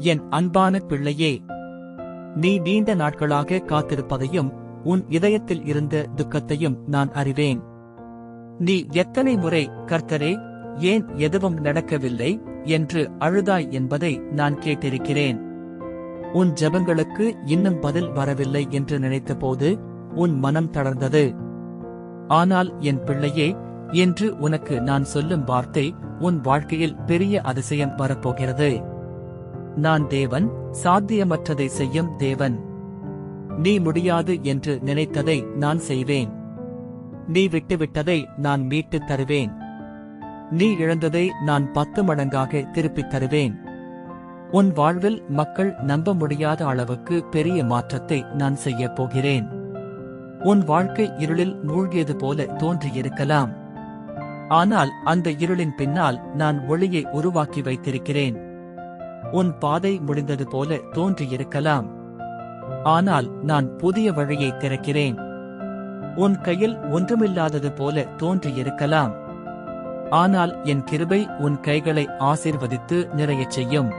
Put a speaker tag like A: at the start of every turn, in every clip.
A: என் அன்பான பிள்ளையே நீ நீண்ட நாட்களாக காத்திருப்பதையும் உன் இதயத்தில் இருந்த துக்கத்தையும் நான் அறிவேன். நீ எத்தனை முறை கர்த்தரே ஏன் எதுவும் நடக்கவில்லை? என்று அழுதாய் என்பதை நான் கேட்டிருக்கிறேன். உன் ஜெபங்களுக்கு இன்னும் பதில் வரவில்லை என்று நினைத்தபோது உன் மனம் தளர்ந்தது. ஆனால் என் பிள்ளையே என்று உனக்கு நான் சொல்லும் வார்த்தை உன் வாழ்க்கையில் பெரிய அதிசயம் வரப்போகிறது. நான் தேவன் சாத்தியமற்றதை செய்யும் தேவன். நீ முடியாது என்று நினைத்ததை நான் செய்வேன். நீ விட்டுவிட்டதை நான் மீட்டுத் தருவேன். நீ இழந்ததை நான் பத்து மடங்காக திருப்பித் தருவேன். உன் வாழ்வில் மக்கள் நம்ப முடியாத அளவுக்கு பெரிய மாற்றத்தை நான் செய்யப் போகிறேன். உன் வாழ்க்கை இருளில் மூழ்கியது போல தோன்றியிருக்கலாம். ஆனால் அந்த இருளின் பின்னால் நான் ஒளியை உருவாக்கி வைத்திருக்கிறேன். உன் பாதை முடிந்தது போல தோன்றியிருக்கலாம். ஆனால் நான் புதிய வழியை திறக்கிறேன். உன் கையில் ஒன்றுமில்லாதது போல தோன்றியிருக்கலாம். ஆனால் என் கிருபை உன் கைகளை ஆசிர்வதித்து நிறையச் செய்யும்.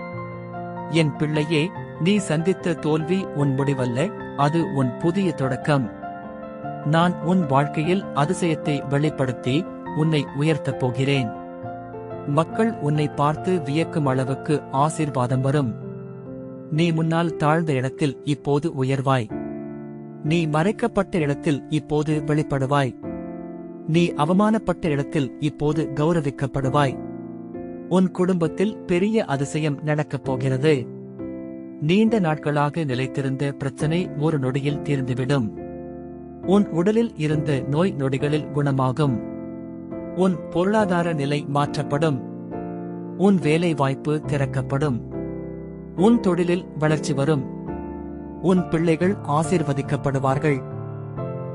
A: என் பிள்ளையே நீ சந்தித்த தோல்வி உன் முடிவல்ல அது உன் புதிய தொடக்கம். நான் உன் வாழ்க்கையில் அதிசயத்தை வெளிப்படுத்தி உன்னை உயர்த்தப் போகிறேன். மக்கள் உன்னை பார்த்து வியக்கும் அளவுக்கு ஆசீர்வாதம் வரும். நீ முன்னால் தாழ்ந்த இடத்தில் இப்போது உயர்வாய். நீ மறைக்கப்பட்ட இடத்தில் இப்போது வெளிப்படுவாய். நீ அவமானப்பட்ட இடத்தில் இப்போது கௌரவிக்கப்படுவாய். உன் குடும்பத்தில் பெரிய அதிசயம் நடக்கப் போகிறது. நீண்ட நாட்களாக நிலைத்திருந்த பிரச்சனை ஒரு நொடியில் தீர்ந்துவிடும். உன் உடலில் இருந்த நோய் நொடிகளில் குணமாகும். உன் பொருளாதார நிலை மாற்றப்படும். உன் வேலை வாய்ப்பு திறக்கப்படும். உன் தொழிலில் வளர்ச்சி வரும். உன் பிள்ளைகள் ஆசீர்வதிக்கப்படுவார்கள்.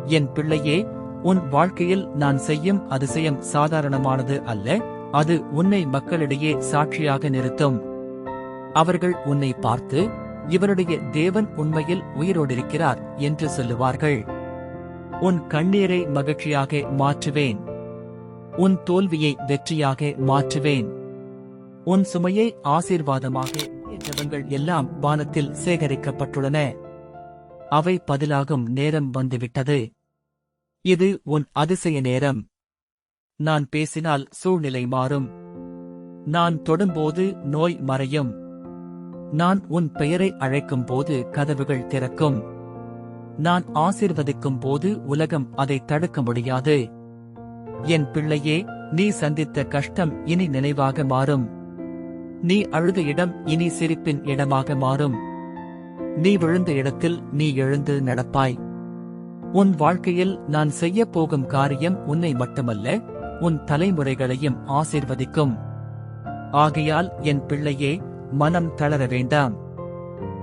A: என் பிள்ளையே உன் வாழ்க்கையில் நான் செய்யும் அதிசயம் சாதாரணமானது அல்ல அது உன்னை மக்களிடையே சாட்சியாக நிறுத்தும். அவர்கள் உன்னை பார்த்து இவருடைய தேவன் உண்மையில் உயிரோடிருக்கிறார் என்று சொல்லுவார்கள். உன் கண்ணீரை மகிழ்ச்சியாக மாற்றுவேன். உன் தோல்வியை வெற்றியாக மாற்றுவேன். உன் சுமையை ஆசீர்வாதமாக ஜபங்கள் எல்லாம் வானத்தில் சேகரிக்கப்பட்டுள்ளன. அவை பதிலாகும் நேரம் வந்துவிட்டது. இது உன் அதிசய நேரம். நான் பேசினால் சூழ்நிலை மாறும். நான் தொடும்போது நோய் மறையும். நான் உன் பெயரை அழைக்கும் போது கதவுகள் திறக்கும். நான் ஆசிர்வதிக்கும் போது உலகம் அதை தடுக்க முடியாது. என் பிள்ளையே நீ சந்தித்த கஷ்டம் இனி நினைவாக மாறும். நீ அழுத இடம் இனி சிரிப்பின் இடமாக மாறும். நீ விழுந்த இடத்தில் நீ எழுந்து நடப்பாய். உன் வாழ்க்கையில் நான் செய்யப் போகும் காரியம் உன்னை மட்டுமல்ல உன் தலைமுறைகளையும் ஆசீர்வதிக்கும். ஆகையால் என் பிள்ளையே மனம் தளர வேண்டாம்.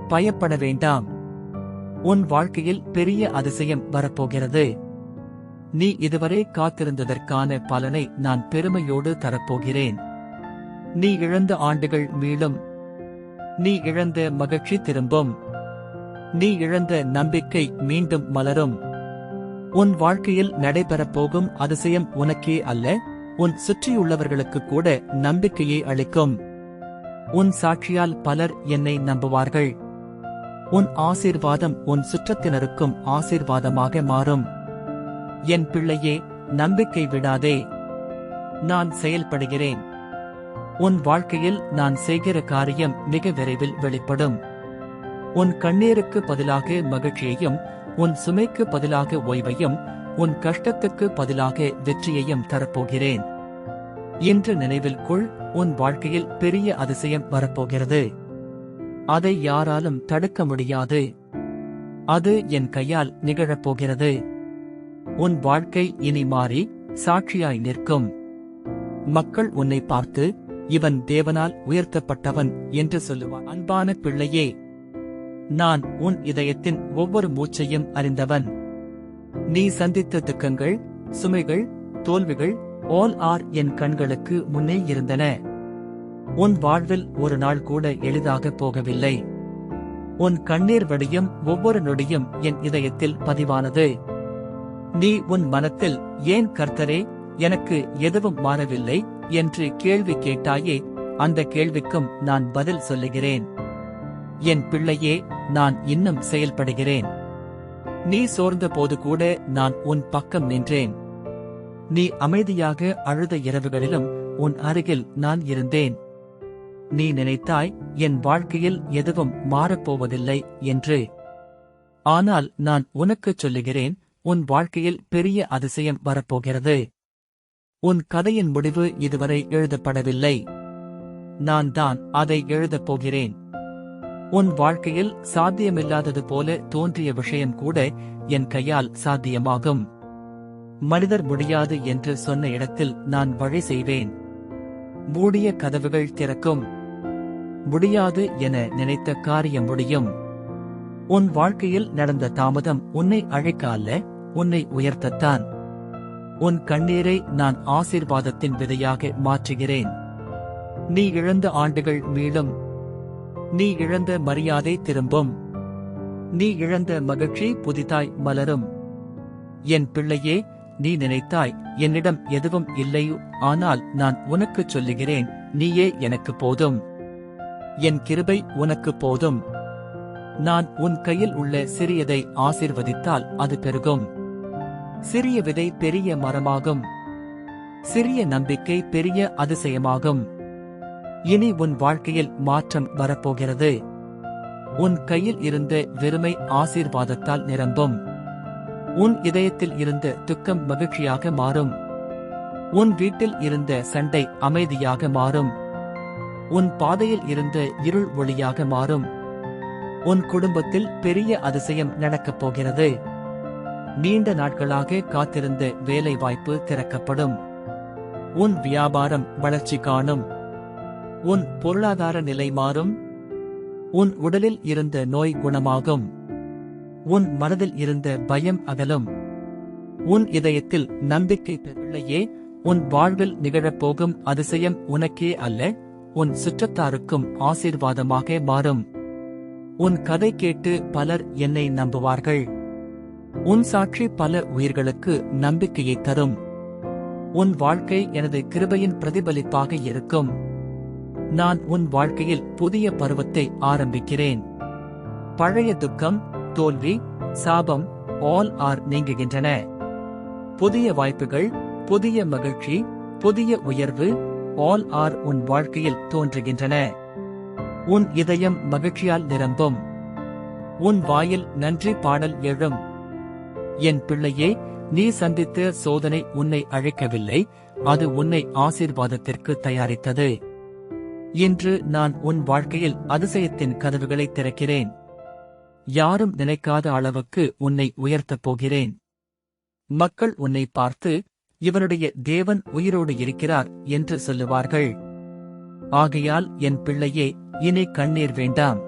A: பயப்பட வேண்டாம். உன் வாழ்க்கையில் பெரிய அதிசயம் வரப்போகிறது. நீ இதுவரை காத்திருந்ததற்கான பலனை நான் பெருமையோடு தரப்போகிறேன். நீ இழந்த ஆண்டுகள் மீளும் நீ இழந்த மகிழ்ச்சி திரும்பும் நீ இழந்த நம்பிக்கை மீண்டும் மலரும். உன் வாழ்க்கையில் நடைபெறப் போகும் அதிசயம் உனக்கே அல்ல உன் சுற்றியுள்ளவர்களுக்கு கூட நம்பிக்கையை அளிக்கும். உன் சாட்சியால் பலர் என்னை நம்புவார்கள். உன் ஆசீர்வாதம் உன் சுற்றத்தினருக்கும் ஆசீர்வாதமாக மாறும். என் பிள்ளையே நம்பிக்கை விடாதே. நான் செயல்படுகிறேன். உன் வாழ்க்கையில் நான் செய்கிற காரியம் மிக விரைவில் வெளிப்படும். உன் கண்ணீருக்கு பதிலாக மகிழ்ச்சியையும் உன் சுமைக்கு பதிலாக ஓய்வையும் உன் கஷ்டத்துக்கு பதிலாக வெற்றியையும் தரப்போகிறேன். என்று நினைவில் கொள் உன் வாழ்க்கையில் பெரிய அதிசயம் வரப்போகிறது. அதை யாராலும் தடுக்க முடியாது. அது என் கையால் நிகழப்போகிறது. உன் வாழ்க்கை இனி மாறி சாட்சியாய் நிற்கும். மக்கள் உன்னை பார்த்து இவன் தேவனால் உயர்த்தப்பட்டவன் என்று சொல்லுவான். அன்பான பிள்ளையே நான் உன் இதயத்தின் ஒவ்வொரு மூச்சையும் அறிந்தவன். நீ சந்தித்த துக்கங்கள் சுமைகள் தோல்விகள் ஆல் ஆர் என் கண்களுக்கு முன்னே இருந்தன. உன் வாழ்வில் ஒரு நாள் கூட எளிதாக போகவில்லை. உன் கண்ணீர் வடியும் ஒவ்வொரு நொடியும் என் இதயத்தில் பதிவானது. நீ உன் மனத்தில் ஏன் கர்த்தரே எனக்கு எதுவும் மாறவில்லை என்று கேள்வி கேட்டாயே அந்த கேள்விக்கும் நான் பதில் சொல்லுகிறேன். என் பிள்ளையே நான் இன்னும் செயல்படுகிறேன். நீ சோர்ந்த போது கூட நான் உன் பக்கம் நின்றேன். நீ அமைதியாக அழுத இரவுகளிலும் உன் அருகில் நான் இருந்தேன். நீ நினைத்தாய் என் வாழ்க்கையில் எதுவும் மாறப்போவதில்லை என்று. ஆனால் நான் உனக்குச் சொல்லுகிறேன் உன் வாழ்க்கையில் பெரிய அதிசயம் வரப்போகிறது. உன் கதையின் முடிவு இதுவரை எழுதப்படவில்லை. நான் தான் அதை எழுதப் போகிறேன். உன் வாழ்க்கையில் சாத்தியமில்லாதது போல தோன்றிய விஷயம் கூட என் கையால் சாத்தியமாகும். மனிதர் முடியாது என்று சொன்ன இடத்தில் நான் வழி செய்வேன். மூடிய கதவுகள் திறக்கும். முடியாது என நினைத்த காரியம் முடியும். உன் வாழ்க்கையில் நடந்த தாமதம் உன்னை அழைக்க அல்ல? உன்னை உயர்த்தத்தான். உன் கண்ணீரை நான் ஆசீர்வாதத்தின் விதையாக மாற்றுகிறேன். நீ இழந்த ஆண்டுகள் மீளும் நீ இழந்த மரியாதை திரும்பும். நீ இழந்த மகிழ்ச்சி புதிதாய் மலரும். என் பிள்ளையே நீ நினைத்தாய் என்னிடம் எதுவும் இல்லை ஆனால் நான் உனக்குச் சொல்லுகிறேன் நீயே எனக்கு போதும். என் கிருபை உனக்கு போதும். நான் உன் கையில் உள்ள சிறியதை ஆசிர்வதித்தால் அது பெருகும். சிறிய விதை பெரிய மரமாகும். சிறிய நம்பிக்கை பெரிய அதிசயமாகும். இனி உன் வாழ்க்கையில் மாற்றம் வரப்போகிறது. உன் கையில் இருந்த வெறுமை ஆசீர்வாதத்தால் நிரம்பும். உன் இதயத்தில் இருந்த துக்கம் மகிழ்ச்சியாக மாறும். உன் வீட்டில் இருந்த சண்டை அமைதியாக மாறும். உன் பாதையில் இருந்த இருள் ஒளியாக மாறும். உன் குடும்பத்தில் பெரிய அதிசயம் நடக்கப் போகிறது. நீண்ட நாட்களாக காத்திருந்த வேலை வாய்ப்பு திறக்கப்படும். உன் வியாபாரம் வளர்ச்சி காணும். உன் பொருளாதார நிலை மாறும். உன் உடலில் இருந்த நோய் குணமாகும். உன் மனதில் இருந்த பயம் அகலும். உன் இதயத்தில் நம்பிக்கை பிள்ளையே உன் வாழ்வில் நிகழப்போகும் அதிசயம் உனக்கே அல்ல உன் சுற்றத்தாருக்கும் ஆசீர்வாதமாக மாறும். உன் கதை கேட்டு பலர் என்னை நம்புவார்கள். உன் சாட்சி பல உயிர்களுக்கு நம்பிக்கையை தரும். உன் வாழ்க்கை எனது கிருபையின் பிரதிபலிப்பாக இருக்கும். நான் உன் வாழ்க்கையில் புதிய பருவத்தை ஆரம்பிக்கிறேன். பழைய துக்கம் தோல்வி சாபம் ஆல் ஆர் நீங்குகின்றன. புதிய வாய்ப்புகள் புதிய மகிழ்ச்சி புதிய உயர்வு ஆல் ஆர் உன் வாழ்க்கையில் தோன்றுகின்றன. உன் இதயம் மகிழ்ச்சியால் நிரம்பும். உன் வாயில் நன்றி பாடல் எழும். என் பிள்ளையே நீ சந்தித்த சோதனை உன்னை அழைக்கவில்லை அது உன்னை ஆசீர்வாதத்திற்கு தயாரித்தது. இன்று நான் உன் வாழ்க்கையில் அதிசயத்தின் கதவுகளை திறக்கிறேன். யாரும் நினைக்காத அளவுக்கு உன்னை உயர்த்தப் போகிறேன். மக்கள் உன்னை பார்த்து இவனுடைய தேவன் உயிரோடு இருக்கிறார் என்று சொல்லுவார்கள். ஆகையால் என் பிள்ளையே இனி கண்ணீர் வேண்டாம்.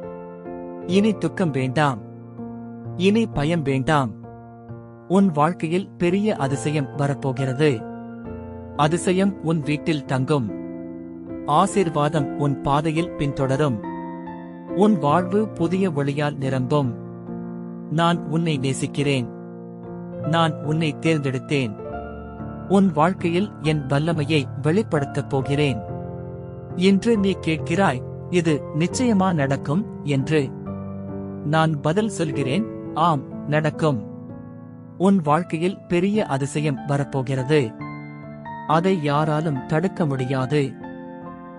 A: இனி துக்கம் வேண்டாம். இனி பயம் வேண்டாம். உன் வாழ்க்கையில் பெரிய அதிசயம் வரப்போகிறது. அதிசயம் உன் வீட்டில் தங்கும். ஆசீர்வாதம் உன் பாதையில் பின்தொடரும். உன் வாழ்வு புதிய ஒளியால் நிரம்பும். நான் உன்னை நேசிக்கிறேன். நான் உன்னை தேர்ந்தெடுத்தேன். உன் வாழ்க்கையில் என் வல்லமையை வெளிப்படுத்தப் போகிறேன். இன்று நீ கேட்கிறாய் இது நிச்சயமா நடக்கும் என்று. நான் பதில் சொல்கிறேன் ஆம் நடக்கும். உன் வாழ்க்கையில் பெரிய அதிசயம் வரப்போகிறது. அதை யாராலும் தடுக்க முடியாது.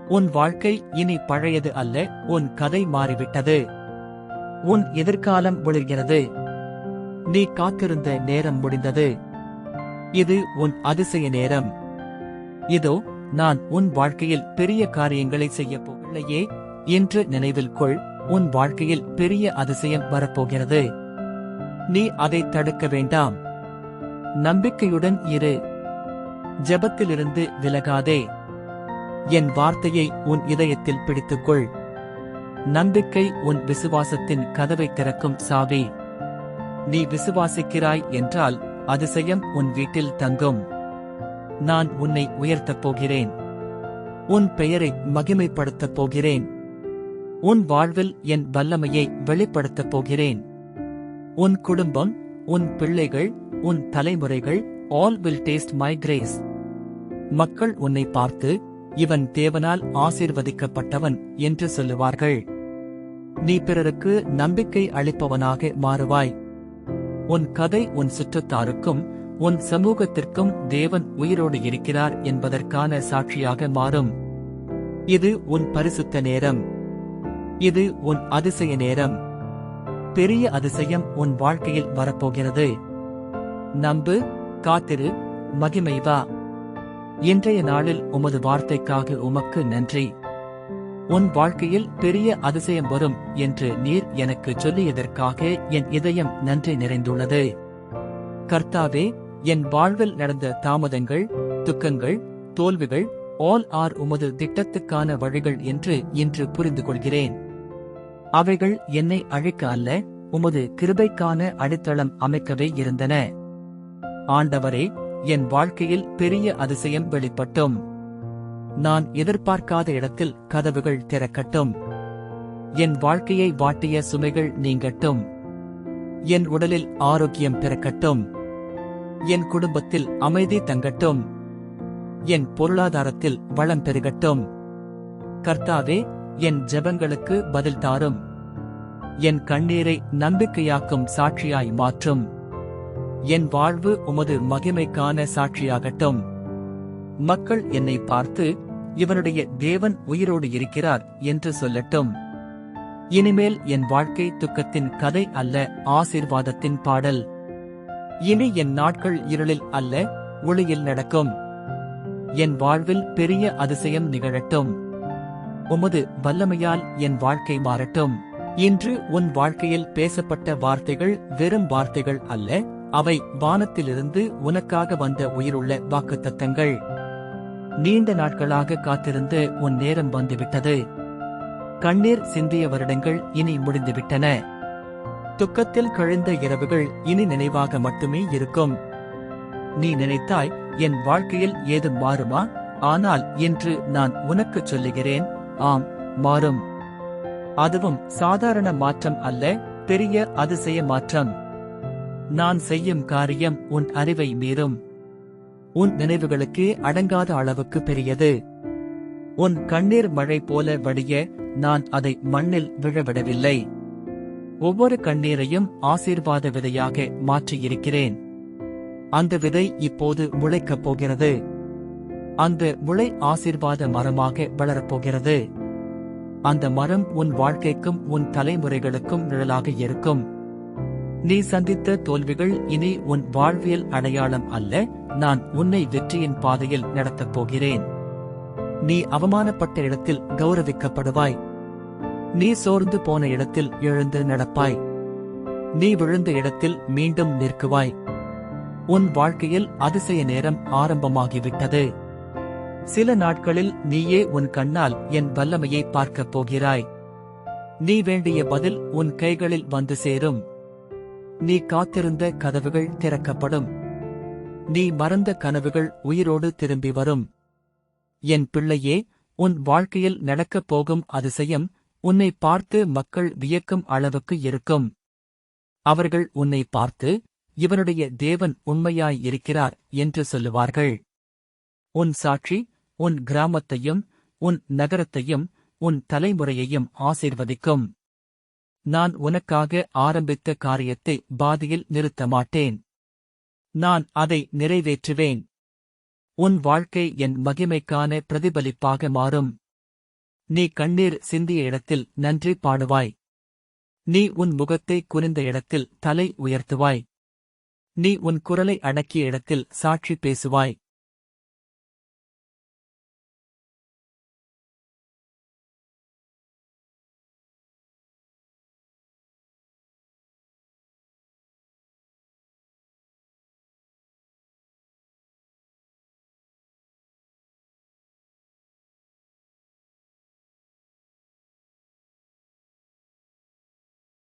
A: உன் வாழ்க்கை இனி பழையது அல்ல உன் கதை மாறிவிட்டது. உன் எதிர்காலம் ஒளிர்கிறது. நீ காத்திருந்த நேரம் முடிந்தது. இது உன் அதிசய நேரம். இதோ நான் உன் வாழ்க்கையில் பெரிய காரியங்களை செய்ய போகலையே என்று நினைவில் கொள் உன் வாழ்க்கையில் பெரிய அதிசயம் வரப்போகிறது. நீ அதை தடுக்க வேண்டாம். நம்பிக்கையுடன் இரு. ஜெபத்திலிருந்து விலகாதே. என் வார்த்தையை உன் இதயத்தில் பிடித்துக்கொள். நம்பிக்கை உன் விசுவாசத்தின் கதவை திறக்கும் சாவி. நீ விசுவாசிக்கிறாய் என்றால் அதிசயம் உன் வீட்டில் தங்கும். நான் உன்னை உயர்த்தப் போகிறேன். உன் பெயரை மகிமைப்படுத்தப் போகிறேன். உன் வாழ்வில் என் வல்லமையை வெளிப்படுத்தப் போகிறேன். உன் குடும்பம் உன் பிள்ளைகள் உன் தலைமுறைகள் all will taste my grace மக்கள் உன்னை பார்த்து இவன் தேவனால் ஆசீர்வதிக்கப்பட்டவன் என்று சொல்லுவார்கள். நீ பிறருக்கு நம்பிக்கை அளிப்பவனாக மாறுவாய். உன் கதை உன் சுற்றத்தாருக்கும் உன் சமூகத்திற்கும் தேவன் உயிரோடு இருக்கிறார் என்பதற்கான சாட்சியாக மாறும். இது உன் பரிசுத்த நேரம். இது உன் அதிசய நேரம். பெரிய அதிசயம் உன் வாழ்க்கையில் வரப்போகிறது. நம்பு காத்திரு மகிமை வா. இன்றைய நாளில் உமது வார்த்தைக்காக உமக்கு நன்றி. உன் வாழ்க்கையில் பெரிய அதிசயம் வரும் என்று நீர் எனக்கு சொல்லியதற்காக என் இதயம் நன்றி நிறைந்துள்ளது. கர்த்தாவே என் வாழ்வில் நடந்த தாமதங்கள் துக்கங்கள் தோல்விகள் ஆல் ஆர் உமது திட்டத்துக்கான வழிகள் என்று இன்று புரிந்து கொள்கிறேன் அவைகள் என்னை அழிக்க அல்ல உமது கிருபைக்கான அடித்தளம் அமைக்கவே இருந்தன. ஆண்டவரே என் வாழ்க்கையில் பெரிய அதிசயம் வெளிப்பட்டும். நான் எதிர்பார்க்காத இடத்தில் கதவுகள் திறக்கட்டும். என் வாழ்க்கையை வாட்டிய சுமைகள் நீங்கட்டும். என் உடலில் ஆரோக்கியம் பிறக்கட்டும். என் குடும்பத்தில் அமைதி தங்கட்டும். என் பொருளாதாரத்தில் வளம் பெருகட்டும். கர்த்தாவே என் ஜெபங்களுக்கு பதில் தாரும். என் கண்ணீரை நம்பிக்கையாக்கும் சாட்சியாய் மாற்றும். என் வாழ்வு உமது மகிமைக்கான சாட்சியாகட்டும். மக்கள் என்னை பார்த்து இவனுடைய தேவன் உயிரோடு இருக்கிறார் என்று சொல்லட்டும். இனிமேல் என் வாழ்க்கை துக்கத்தின் கதை அல்ல ஆசீர்வாதத்தின் பாடல். இனி என் நாட்கள் இருளில் அல்ல ஒளியில் நடக்கும். என் வாழ்வில் பெரிய அதிசயம் நிகழட்டும். உமது வல்லமையால் என் வாழ்க்கை மாறட்டும். இன்று உன் வாழ்க்கையில் பேசப்பட்ட வார்த்தைகள் வெறும் வார்த்தைகள் அல்ல அவை வானத்திலிருந்து உனக்காக வந்த உயிருள்ள வாக்குத்தத்தங்கள். நீண்ட நாட்களாக காத்திருந்து உன் நேரம் வந்துவிட்டது. கண்ணீர் சிந்திய வருடங்கள் இனி முடிந்துவிட்டன. துக்கத்தில் கழிந்த இரவுகள் இனி நினைவாக மட்டுமே இருக்கும். நீ நினைத்தாய் என் வாழ்க்கையில் ஏதும் மாறுமா? ஆனால் இன்று நான் உனக்குச் சொல்லுகிறேன் ஆம் மாறும். அதுவும் சாதாரண மாற்றம் அல்ல பெரிய அதிசய மாற்றம். நான் செய்யும் காரியம் உன் அறிவை மீறும். உன் நினைவுகளுக்கு அடங்காத அளவுக்கு பெரியது. உன் கண்ணீர் மழை போல வடிய நான் அதை மண்ணில் விழவிடவில்லை. ஒவ்வொரு கண்ணீரையும் ஆசீர்வாத விதையாக மாற்றியிருக்கிறேன். அந்த விதை இப்போது முளைக்கப் போகிறது. அந்த முளை ஆசீர்வாத மரமாக வளரப்போகிறது. அந்த மரம் உன் வாழ்க்கைக்கும் உன் தலைமுறைகளுக்கும் நிழலாக இருக்கும். நீ சந்தித்த தோல்விகள் இனி உன் வாழ்வியல் அடையாளம் அல்ல நான் உன்னை வெற்றியின் பாதையில் நடத்தப் போகிறேன். நீ அவமானப்பட்ட இடத்தில் கௌரவிக்கப்படுவாய். நீ சோர்ந்து போன இடத்தில் எழுந்து நடப்பாய். நீ விழுந்த இடத்தில் மீண்டும் நிற்குவாய். உன் வாழ்க்கையில் அதிசய நேரம் ஆரம்பமாகிவிட்டது. சில நாட்களில் நீயே உன் கண்ணால் என் வல்லமையை பார்க்கப் போகிறாய். நீ வேண்டிய பதில் உன் கைகளில் வந்து சேரும். நீ காத்திருந்த கதவுகள் திறக்கப்படும். நீ மறந்த கனவுகள் உயிரோடு திரும்பி வரும். என் பிள்ளையே உன் வாழ்க்கையில் நடக்கப் போகும் அதிசயம் உன்னை பார்த்து மக்கள் வியக்கும் அளவுக்கு இருக்கும். அவர்கள் உன்னை பார்த்து இவனுடைய தேவன் உண்மையாய் இருக்கிறார் என்று சொல்லுவார்கள். உன் சாட்சி உன் கிராமத்தையும் உன் நகரத்தையும் உன் தலைமுறையையும் ஆசீர்வதிக்கும். நான் உனக்காக ஆரம்பித்த காரியத்தை பாதியில் நிறுத்த மாட்டேன். நான் அதை நிறைவேற்றுவேன். உன் வாழ்க்கை என் மகிமைக்கான பிரதிபலிப்பாக மாறும். நீ கண்ணீர் சிந்திய இடத்தில் நன்றி பாடுவாய். நீ உன் முகத்தை குனிந்த இடத்தில் தலை உயர்த்துவாய். நீ உன் குரலை அடக்கிய இடத்தில் சாட்சி பேசுவாய்.